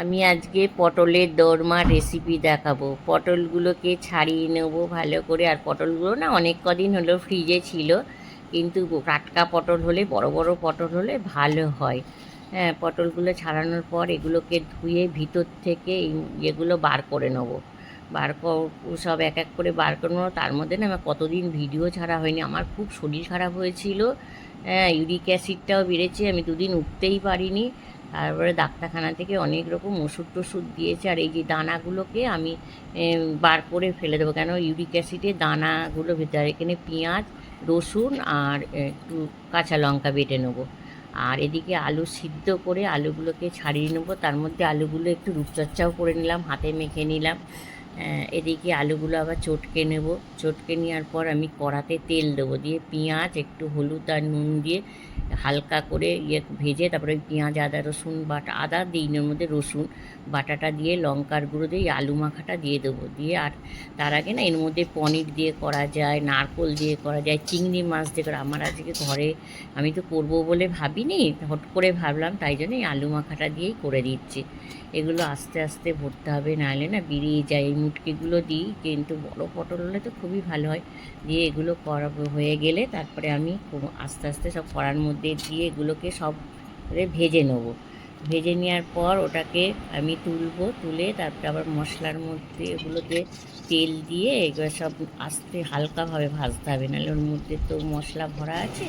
আমি আজকে পটলের দোরমা রেসিপি দেখাবো। পটলগুলোকে ছাড়িয়ে নেব ভালো করে। আর পটলগুলো না অনেক কদিন হলো ফ্রিজে ছিল। কিন্তু টাটকা পটল হলে, বড় বড় পটল হলে ভালো হয়। হ্যাঁ পটলগুলো ছাড়ানোর পর এগুলোকে ধুয়ে ভিতর থেকে এগুলো বার করে নেব। বার সব এক এক করে বার করে নেব। তার মধ্যে না আমার কতদিন ভিডিও ছাড়া হয়নি। আমার খুব শরীর খারাপ হয়েছিল। হ্যাঁ ইউরিক অ্যাসিডটাও বেড়েছে। আমি দুদিন উঠতেই পারিনি। তারপরে ডাক্তারখানা থেকে অনেক রকম ওষুধ টষুধ দিয়েছে। আর এই যে দানাগুলোকে আমি বার করে ফেলে দেবো। কেন? ইউরিক অ্যাসিডে দানাগুলো ভেতরে এখানে পেঁয়াজ, রসুন আর একটু কাঁচা লঙ্কা বেটে নেব। আর এদিকে আলু সিদ্ধ করে আলুগুলোকে ছাড়িয়ে নেব। তার মধ্যে আলুগুলো একটু রূপচর্চাও করে নিলাম, হাতে মেখে নিলাম। এদিকে আলুগুলো আবার চটকে নেব। চটকে নেওয়ার পর আমি কড়াতে তেল দেবো। দিয়ে পেঁয়াজ, একটু হলুদ আর নুন দিয়ে হালকা করে ইয়ে ভেজে তারপরে ওই পেঁয়াজ, আদা, রসুন বাটা, আদা দিই এর মধ্যে রসুন বাটাটা দিয়ে লঙ্কার গুঁড়ো দিয়ে আলু মাখাটা দিয়ে দেবো। দিয়ে আর তার আগে না এর মধ্যে পনির দিয়ে করা যায়, নারকোল দিয়ে করা যায়, চিংড়ি মাছ দিয়ে করা আমার আজকে ঘরে আমি তো করব বলে ভাবিনি, হট করে ভাবলাম তাই জন্য এই আলু মাখাটা দিয়েই করে দিচ্ছি। এগুলো আস্তে আস্তে ভরতে হবে, নাহলে না বেরিয়ে যায়। মুটকিগুলো দিই, কিন্তু বড় পটল হলে তো খুবই ভালো হয়। দিয়ে এগুলো করা হয়ে গেলে তারপরে আমি আস্তে আস্তে সব কড়ার মধ্যে দিয়ে এগুলোকে সব ভেজে নেব। ভেজে নেওয়ার পর ওটাকে আমি তুলবো, তুলে তারপরে আবার মশলার মধ্যে এগুলোকে তেল দিয়ে এগুলো সব আস্তে হালকাভাবে ভাজতে হবে। নাহলে ওর মধ্যে তো মশলা ভরা আছে।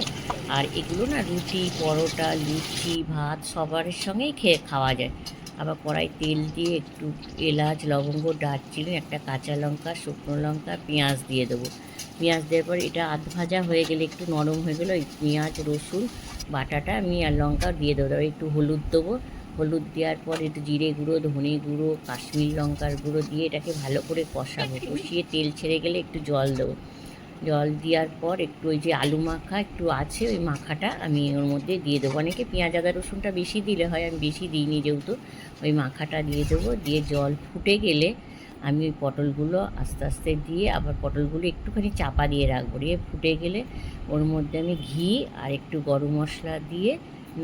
আর এগুলো না রুটি, পরোটা, লুচি, ভাত সবার সঙ্গেই খেয়ে খাওয়া যায়। আবার কড়াই তেল দিয়ে একটু এলাচ লবঙ্গ দারচিনি একটা কাঁচা লঙ্কা শুকনো লঙ্কা পেঁয়াজ দিয়ে দেবো। পেঁয়াজ দেওয়ার পর এটা আধ ভাজা হয়ে গেলে একটু নরম হয়ে গেলে ওই পেঁয়াজ রসুন বাটাটা আমি আর লঙ্কা দিয়ে দেবো। একটু হলুদ দেবো। হলুদ দেওয়ার পর একটু জিরে গুঁড়ো ধনে গুঁড়ো কাশ্মীর লঙ্কার গুঁড়ো দিয়ে এটাকে ভালো করে কষাবো। কষিয়ে তেল ছেড়ে গেলে একটু জল দেবো। জল দেওয়ার পর একটু ওই যে আলু মাখা একটু আছে, ওই মাখাটা আমি ওর মধ্যে দিয়ে দেবো। অনেকে পেঁয়াজ, আদা, রসুনটা বেশি দিলে হয়, আমি বেশি দিইনি যেহেতু, ওই মাখাটা দিয়ে দেবো। দিয়ে জল ফুটে গেলে আমি ওই পটলগুলো আস্তে আস্তে দিয়ে আবার পটলগুলো একটুখানি চাপা দিয়ে রাখব। দিয়ে ফুটে গেলে ওর মধ্যে আমি ঘি আর একটু গরম মশলা দিয়ে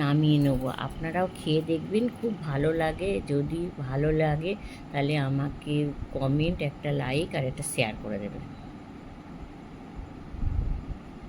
নামিয়ে নেব। আপনারাও খেয়ে দেখবেন, খুব ভালো লাগে। যদি ভালো লাগে তাহলে আমাকে কমেন্ট একটা লাইক আর একটা শেয়ার করে দেবেন।